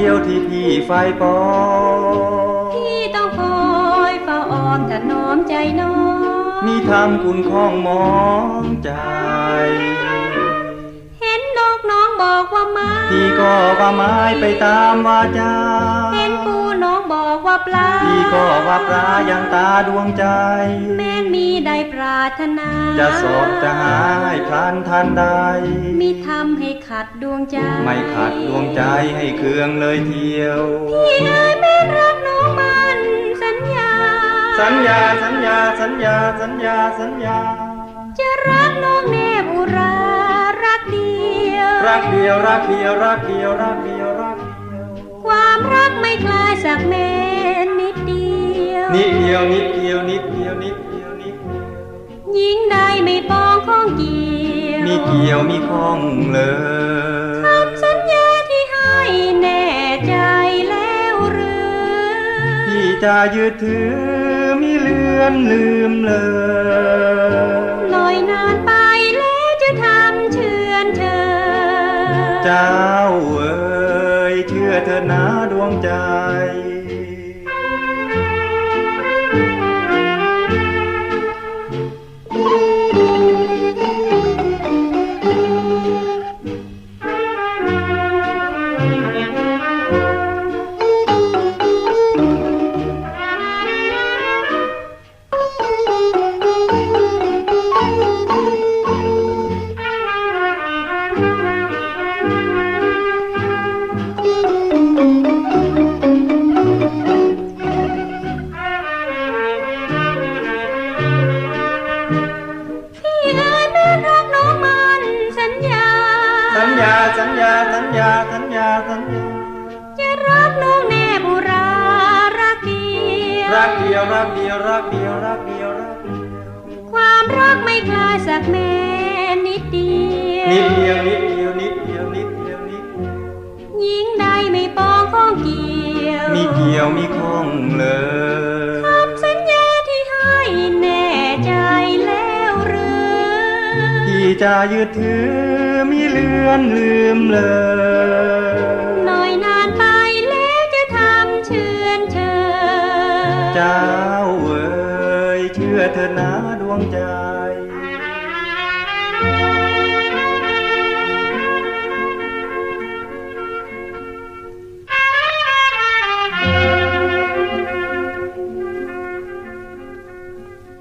รักเอ่ยรักเดียวที่พี่ไฟปองพี่ต้องคอยเฝ้าอ้อมถนอมใจน้องนี่ทำคุณข้องมองใจ เห็นนกน้องบอกว่าไมาพี่ก็ว่าไม้ไปตามวาจาเห็นปูน้องบอก ว่าปลาพี่ก็ว่าปลายังตาดวงใจ แม้นมีได้ปรารถนา จะสอบจะหาให้พลันทันใดมิทำให้ขัดดวงใจ ไม่ขัดดวงใจให้เคืองเลยเที่ยว พี่เอ๋ยแม่รักน้องมันสัญญา สัญญาสัญญาสัญญาสัญญาสัญญา จะรักน้องแนบอุรารักเดียว รักเดียวรักเดียวรักเดียวรักเดียวรักเดียวความรักไม่คลายสักเมนนิดเดียว นิดเดียวนิดเดียวนิดเดียวนิดเดียวนิดเดียวยิ่งได้ไม่ปองข้องเกี่ยวมีเกี่ยวมีข้องเลยคำสัญญาที่ให้แน่ใจแล้วหรือพี่จะยึดถือมิเลือนลืมเลยลอยนานไปแล้วจะทำเชื่อนเธอ เจ้าเอ๋ยเชื่อเธอนะดวงใจ ญาสัญญาสัญญาสัญญาสัญญาจะรักน้องแน่บุรารักเดียวรักเดียวรักเดียวรักเดียวรักเดียวรักเดียวความรักไม่คลายสักแม้นิดเดียว จะยืดถือมิเลือนลืมเลยหน่อยนานไปแล้วจะทำเชื่อนเชิญเจ้าเอ๋ยเชื่อเธอนาดวงใจ